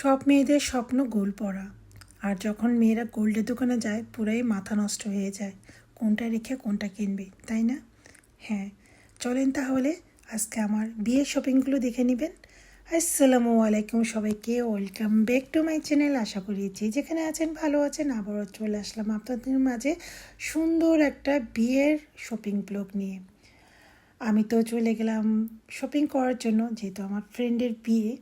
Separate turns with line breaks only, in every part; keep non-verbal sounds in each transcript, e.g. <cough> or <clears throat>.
সব মেয়েদের স্বপ্ন গোল পরা। আর যখন মেয়েরা গোল্ডের দোকানে যায়, পুরাই মাথা নষ্ট হয়ে যায়, কোনটা রেখে কোনটা কিনবে, তাই না? হ্যাঁ চলেন তাহলে আজকে আমার বিয়ের শপিংগুলো দেখে নেবেন। আসসালামু আলাইকুম সবাইকে, welcome back to my channel. আশা করি যে যেখানে আছেন, ভালো আছেন। আবারও চলে আসলাম আপনাদের মাঝে সুন্দর একটা বিয়ের শপিং ব্লগ নিয়ে। আমি তো চলে গেলাম শপিং করার জন্য, যেহেতু আমার ফ্রেন্ডের বিয়ে।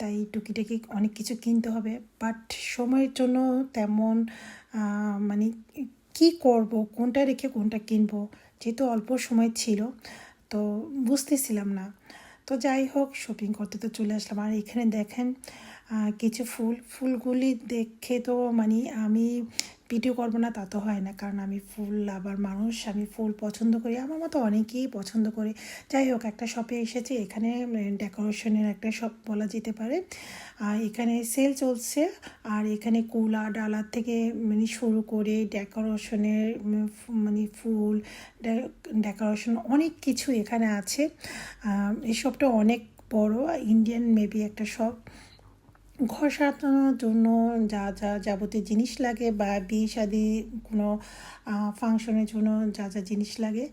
তাই টুকিটাকি অনেক কিছু কিনতে হবে। বাট সময়ের জন্য তেমন মানে কি করব, কোনটা রেখে কোনটা কিনবো, যেহেতু অল্প সময় ছিল, তো বুঝতেছিলাম না। তো যাই হোক শপিং করতে তো চলে আসলাম। আর এখানে দেখেন কিছু ফুল, ফুলগুলি দেখে তো মানে আমি ভিডিও করব না, তা তো হয় না। কারণ আমি ফুল আবার মানুষ, আমি ফুল পছন্দ করি, আমার মতো অনেকেই পছন্দ করে। যাই হোক, একটা শপে এসেছে, এখানে ডেকোরেশনের একটা শপ বলা যেতে পারে। আর এখানে সেল চলছে, আর এখানে কুলা, ডালার থেকে মানে শুরু করে ডেকোরেশনের মানে ফুল ডেকোরেশন অনেক কিছু এখানে আছে। এই শপটা অনেক বড় ইন্ডিয়ান মেবি একটা শপ ঘর সারানোর জন্য যা যা যাবতীয় জিনিস লাগে বা বিয়ে শাদি কোনো ফাংশনের জন্য যা যা জিনিস লাগে।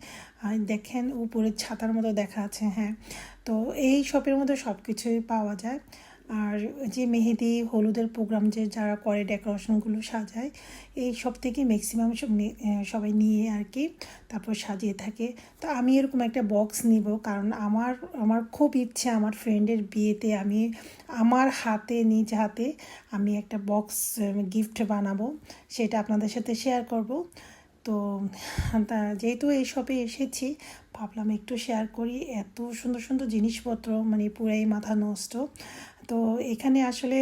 দেখেন উপরে ছাতার মতো দেখা আছে হ্যাঁ। তো এই শপের মধ্যে সব কিছুই পাওয়া যায়। আর যে মেহেদি, হলুদের প্রোগ্রাম যে যারা করে ডেকোরেশনগুলো সাজায়, এই সব থেকে ম্যাক্সিমাম সব সবাই নিয়ে আর কি তারপর সাজিয়ে থাকে। তো আমি এরকম একটা বক্স নিব কারণ আমার আমার খুব ইচ্ছে আমার ফ্রেন্ডের বিয়েতে আমি আমার হাতে, নিজ হাতে আমি একটা বক্স গিফট বানাবো, সেটা আপনাদের সাথে শেয়ার করব। তো যেহেতু এই শপে এসেছি, ভাবলাম একটু শেয়ার করি। এত সুন্দর সুন্দর জিনিসপত্র মানে পুরাই মাথা নষ্ট। তো এখানে আসলে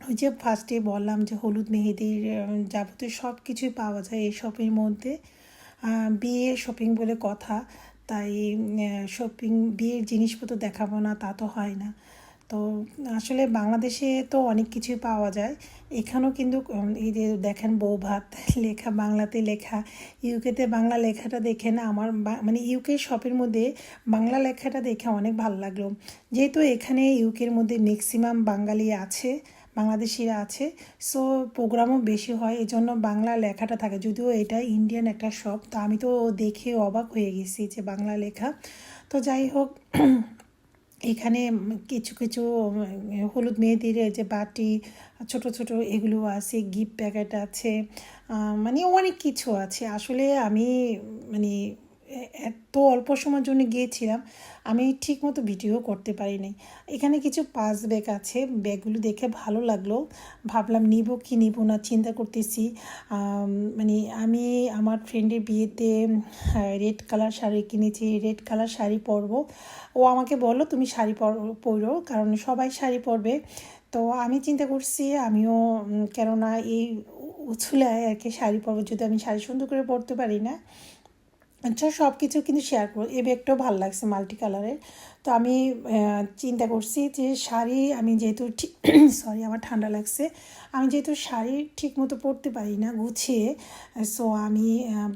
ওই যে ফার্স্টে বললাম যে হলুদ মেহেদির যাবতীয় সব কিছুই পাওয়া যায় এই শপের মধ্যে। বিয়ে শপিং বলে কথা। তাই শপিং বিয়ের জিনিসপত্র দেখাবো না, তা তো হয় না। তো আসলে বাংলাদেশে তো অনেক কিছুই পাওয়া যায়। এখানেও কিন্তু এই যে দেখেন বউ ভাত <laughs> লেখা, বাংলাতে লেখা ইউকেতে বাংলা লেখাটা দেখে না আমার মানে ইউকে শপের মধ্যে বাংলা লেখাটা দেখে অনেক ভালো লাগল। যেহেতু এখানে ইউকের মধ্যে ম্যাক্সিমাম বাঙালি আছে, বাংলাদেশিরা আছে সো প্রোগ্রামও বেশি হয় এই জন্য বাংলা লেখাটা থাকে। যদিও এটা ইন্ডিয়ান একটা শপ তা আমি তো দেখে অবাক হয়ে গেছি যে বাংলা লেখা। তো যাই হোক এখানে কিছু কিছু হলুদ মেয়েদের যে বাটি, ছোট ছোট এগুলো আছে, গিফট প্যাকেট আছে মানে অনেক কিছু আছে। আসলে আমি মানে এত অল্প সময়ের জন্য গিয়েছিলাম, আমি ঠিক মতো ভিডিও করতে পারি নাই এখানে কিছু পাস ব্যাগ আছে, ব্যাগগুলো দেখে ভালো লাগল। ভাবলাম নিব কি নিব না, চিন্তা করতেছি। মানে আমি আমার ফ্রেন্ডের বিয়েতে রেড কালার শাড়ি কিনেছি রেড কালার শাড়ি পরবো। ও আমাকে বলল, তুমি শাড়ি পর, পরো, কারণ সবাই শাড়ি পরবে। তো আমি চিন্তা করছি, আমিও কেননা এই উছুলায় আর কি শাড়ি পরবো, যদি আমি শাড়ি সুন্দর করে পরতে পারি না আচ্ছা সব কিছু কিন্তু শেয়ার করব। এই ব্যাগটাও ভালো লাগছে মাল্টি কালারের তো আমি চিন্তা করছি যে শাড়ি আমি যেহেতু ঠিক <coughs> সরি আমার ঠান্ডা লাগছে। আমি যেহেতু শাড়ি ঠিক মতো পরতে পারি না, গুছিয়ে সো আমি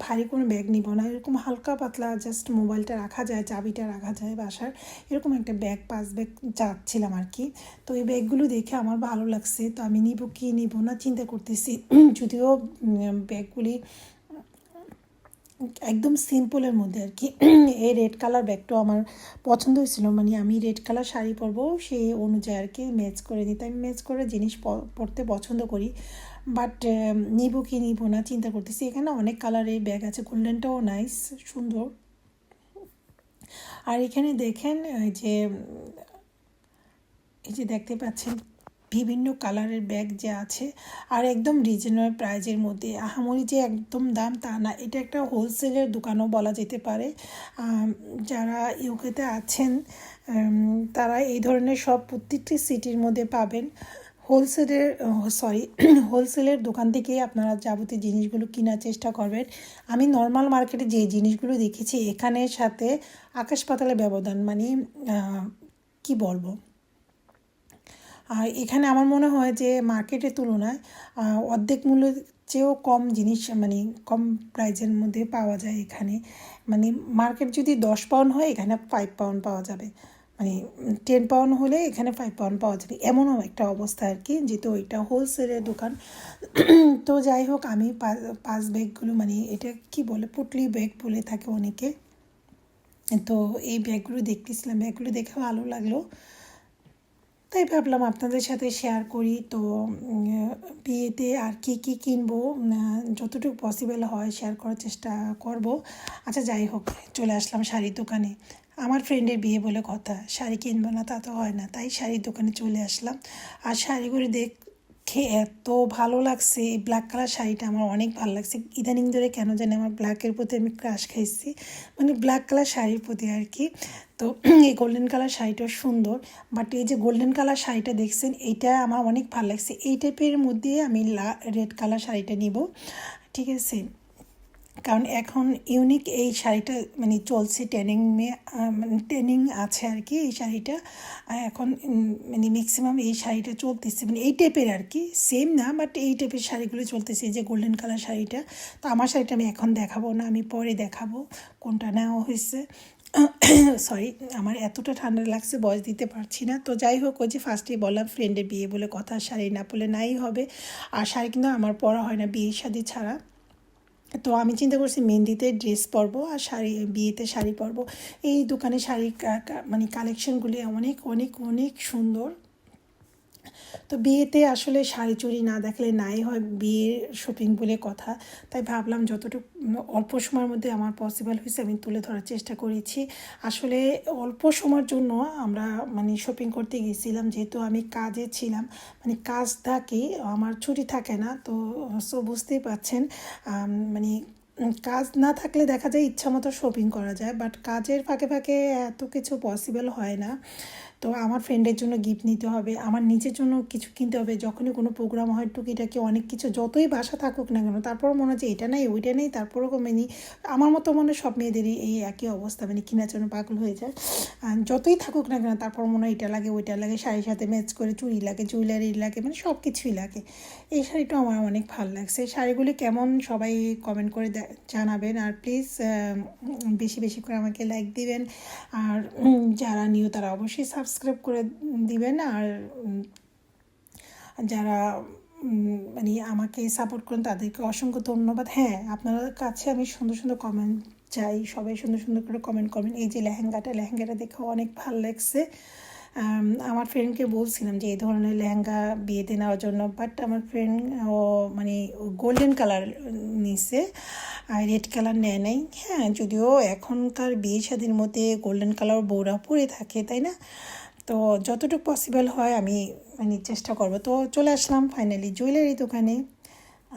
ভারী কোনো ব্যাগ নিব না। এরকম হালকা পাতলা জাস্ট মোবাইলটা রাখা যায়, চাবিটা রাখা যায় বাসার, এরকম একটা ব্যাগ পাঁচ ব্যাগ চাচ্ছিলাম আর কি। তো এই ব্যাগগুলো দেখে আমার ভালো লাগছে। তো আমি নিব কি নিব না চিন্তা করতেছি। <coughs> যদিও ব্যাগগুলি একদম সিম্পলের মধ্যে আর কি। এই রেড কালার ব্যাগটাও আমার পছন্দ হয়েছিল। মানে আমি রেড কালার শাড়ি পরবো, সেই অনুযায়ী আর কি ম্যাচ করে নিতে। আমি ম্যাচ করে জিনিস পরতে পছন্দ করি। বাট নিব কি নিব না, চিন্তা করতেছি। এখানে অনেক কালারের ব্যাগ আছে। গোল্ডেনটাও নাইস সুন্দর। আর এখানে দেখেন, এই যে এই যে দেখতে পাচ্ছেন বিভিন্ন কালারের ব্যাগ যে আছে, আর একদম রিজনেবল প্রাইজের মধ্যে। আহামরি যে একদম দাম তা না, এটা একটা হোলসেলের দোকানও বলা যেতে পারে। যারা ইউকেতে আছেন তারা এই ধরনের সব প্রত্যেকটি সিটির মধ্যে পাবেন। হোলসেলের সরি হোলসেলের দোকান থেকে আপনারা যাবতীয় জিনিসগুলো কেনার চেষ্টা করবেন। আমি নর্মাল মার্কেটে যে জিনিসগুলো দেখেছি, এখানের সাথে আকাশ পাতালের ব্যবধান মানে কি বলব? আর এখানে আমার মনে হয় যে মার্কেটের তুলনায় অর্ধেক মূল্যের চেয়েও কম জিনিস মানে কম প্রাইজের মধ্যে পাওয়া যায় এখানে। মানে মার্কেট যদি দশ পাউন্ড হয়, এখানে ফাইভ পাউন্ড পাওয়া যাবে। মানে টেন পাউন্ড হলে এখানে ফাইভ পাউন্ড পাওয়া যাবে। এমনও একটা অবস্থা আর কি, যেহেতু ওইটা হোলসেলের দোকান। <clears throat> তো যাই হোক, আমি পাঁচ ব্যাগগুলো মানে এটা কি বলে, পুটলি ব্যাগ বলে থাকে অনেকে। তো এই ব্যাগগুলো দেখতেছিলাম ব্যাগগুলো দেখে ভালো লাগল। তাই ভাবলাম আপনাদের সাথে শেয়ার করি। তো বিয়েতে আর কি কি কিনবো যতটুকু পসিবল হয় শেয়ার করার চেষ্টা করব। আচ্ছা যাই হোক, চলে আসলাম শাড়ির দোকানে। আমার ফ্রেন্ডের বিয়ে বলে কথা, শাড়ি কিনবো না, তা তো হয় না। তাই শাড়ির দোকানে চলে আসলাম। আর শাড়িগুলি দেখে এত ভালো লাগছে। এই ব্ল্যাক কালার শাড়িটা আমার অনেক ভালো লাগছে। ইদানিং ধরে কেন জানি আমার ব্ল্যাকের প্রতি আমি ক্রাশ খাইছি। মানে ব্ল্যাক কালার শাড়ির প্রতি আর কি তো <clears throat> এই গোল্ডেন কালার শাড়িটা সুন্দর। বাট এই যে গোল্ডেন কালার শাড়িটা দেখছেন, এইটা আমার অনেক ভালো লাগছে। এই টাইপের মধ্যে আমি রেড কালার শাড়িটা নিব। ঠিক আছে? কারণ এখন ইউনিক এই শাড়িটা মানে চলছে ট্রেনিং মানে ট্রেনিং আছে আর কি এই শাড়িটা। এখন মানে ম্যাক্সিমাম এই শাড়িটা চলতেছে। মানে এই টাইপের আর কি সেম না বাট এই টাইপের শাড়িগুলো চলতেছে, এই যে গোল্ডেন কালার শাড়িটা। তো আমার শাড়িটা আমি এখন দেখাবো না, আমি পরে দেখাবো কোনটা নেওয়া হয়েছে। <coughs> সরি আমার এতটা ঠান্ডা লাগছে বয়স দিতে পারছি না। তো যাই হোক, ওই যে ফার্স্টে বললাম ফ্রেন্ডের বিয়ে বলে কথা, শাড়ি না পরলে নাই হবে। আর শাড়ি কিন্তু আমার পরা হয় না বিয়ে শাড়ি ছাড়া। তো আমি চিন্তা করছি মেহেন্দিতে ড্রেস পরবো আর শাড়ি, বিয়েতে শাড়ি পরবো। এই দোকানে শাড়ি মানে কালেকশনগুলি অনেক অনেক অনেক সুন্দর। তো বিয়েতে আসলে শাড়ি চুড়ি না দেখলে নাই হয় বিয়ের শপিং বলে কথা। তাই ভাবলাম যতটুকু, অল্প সময়ের মধ্যে আমার পসিবল হয়েছে আমি তুলে ধরার চেষ্টা করেছি। আসলে অল্প সময়ের জন্য আমরা মানে শপিং করতে গেছিলাম, যেহেতু আমি কাজে ছিলাম। মানে কাজ থাকে, আমার ছুটি থাকে না, তো সো বুঝতেই পারছেন মানে কাজ না থাকলে দেখা যায় ইচ্ছা মতো শপিং করা যায় বাট কাজের ফাঁকে ফাঁকে এত কিছু পসিবল হয় না। তো আমার ফ্রেন্ডের জন্য গিফট নিতে হবে, আমার নিজের জন্য কিছু কিনতে হবে, যখনই কোনো প্রোগ্রাম হয় টুকিটাকি অনেক কিছু, যতই বাসা থাকুক না কেন তারপর মনে হচ্ছে এটা নেই, ওইটা নেই, তারপরও মানে আমার মতো মনে সব মেয়েদেরই এই একই অবস্থা মানে কেনার জন্য পাগল হয়ে যায়। যতই থাকুক না কেন তারপর মনে হয় এটা লাগে, ওইটা লাগে, শাড়ির সাথে ম্যাচ করে চুড়ি লাগে জুয়েলারি লাগে মানে সব কিছুই লাগে। এই শাড়িটা আমার অনেক ভালো লাগছে। শাড়িগুলি কেমন সবাই কমেন্ট করে জানাবেন, আর প্লিজ বেশি বেশি করে আমাকে লাইক দিবেন। আর যারা নিও তারা অবশ্যই সাবস্ক্রাইব করে দিবেন আর যারা মানে আমাকে সাপোর্ট করেন তাদেরকে অসংখ্য ধন্যবাদ। হ্যাঁ আপনার কাছে আমি সুন্দর সুন্দর কমেন্ট চাই, সবাই সুন্দর সুন্দর করে কমেন্ট করবেন। এই যে লেহেঙ্গাটা লেহেঙ্গাটা দেখে অনেক ভালো লাগছে। আমার ফ্রেন্ডকে বলছিলাম যে, এই ধরনের লেহেঙ্গা বিয়েতে নেওয়ার জন্য। বাট আমার ফ্রেন্ড ও মানে গোল্ডেন কালার নিছে, আর রেড কালার নেয় নাই। হ্যাঁ যদিও এখনকার বিয়ে শাদির মধ্যে গোল্ডেন কালার বৌরা পরে থাকে, তাই না? তো যতটুকু পসিবল হয়, আমি মানে চেষ্টা করব। তো চলে আসলাম ফাইনালি জুয়েলারি দোকানে।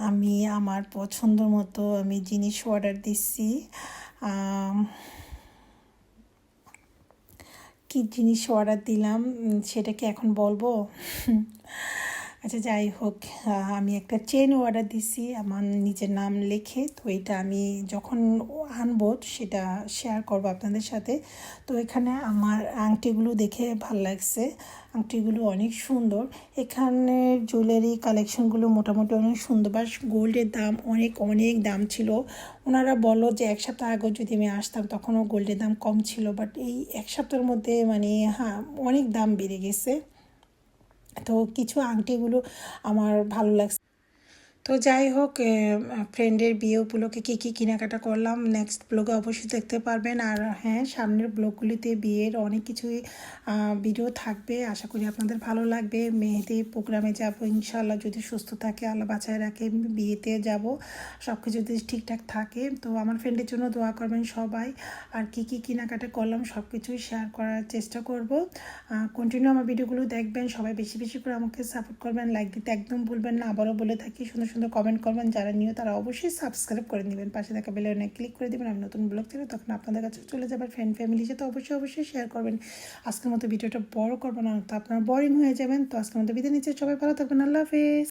আমি আমার পছন্দ মতো আমি জিনিস অর্ডার দিচ্ছি। কী জিনিস অর্ডার দিলাম? সেটা কি এখন বলব? <laughs> আচ্ছা যাই হোক আমি একটা চেন অর্ডার দিছি, আমার নিজের নাম লেখে, তো এটা আমি যখন আনব সেটা শেয়ার করব আপনাদের সাথে। তো এখানে আমার আংটিগুলো দেখে ভালো লাগছে, আংটিগুলো অনেক সুন্দর। এখানে জুয়েলারি কালেকশনগুলো মোটামুটি অনেক সুন্দর বা গোল্ডের দাম অনেক অনেক দাম ছিল। ওনারা বলো যে এক সপ্তাহ আগে যদি আমি আসতাম তখনও গোল্ডের দাম কম ছিল বাট এই এক সপ্তাহের মধ্যে মানে হ্যাঁ অনেক দাম বেড়ে গেছে। তো কিছু আংটিগুলো আমার ভালো লাগছে তো যাই হোক ফ্রেন্ডের বিয়ে উপলক্ষে কী কী কেনাকাটা করলাম নেক্সট ব্লগে অবশ্যই দেখতে পারবেন। আর হ্যাঁ সামনের ব্লগগুলিতে বিয়ের অনেক কিছুই ভিডিও থাকবে। আশা করি আপনাদের ভালো লাগবে। মেহেদি প্রোগ্রামে যাব ইনশাল্লাহ যদি সুস্থ থাকে, আল্লাহ বাঁচায় রাখে, বিয়েতে যাব। সব কিছু যদি ঠিকঠাক থাকে, তো আমার ফ্রেন্ডের জন্য দোয়া করবেন সবাই। আর কি কি কেনাকাটা করলাম সব কিছুই শেয়ার করার চেষ্টা করব। কন্টিনিউ আমার ভিডিওগুলো দেখবেন। সবাই বেশি বেশি করে আমাকে সাপোর্ট করবেন। লাইক দিতে একদম ভুলবেন না। আবারও বলে থাকি, সুন্দর সুন্দর কমেন্ট করবেন, যারা নিউ তারা অবশ্যই সাবস্ক্রাইব করে নেবেন পাশে থাকা বেলে অনেক ক্লিক করে দেবেন। আমি নতুন ব্লগ থেকে তখন আপনাদের কাছে চলে যাবেন ফ্রেন্ড ফ্যামিলির সাথে অবশ্যই অবশ্যই শেয়ার করবেন। আজকের মতো ভিডিওটা বড় করবেন না, তো আপনারা বোরিং হয়ে যাবেন। তো আজকের মতো বিদায় নিচ্ছে। সবাই ভালো থাকবেন। আল্লাহ হাফেজ।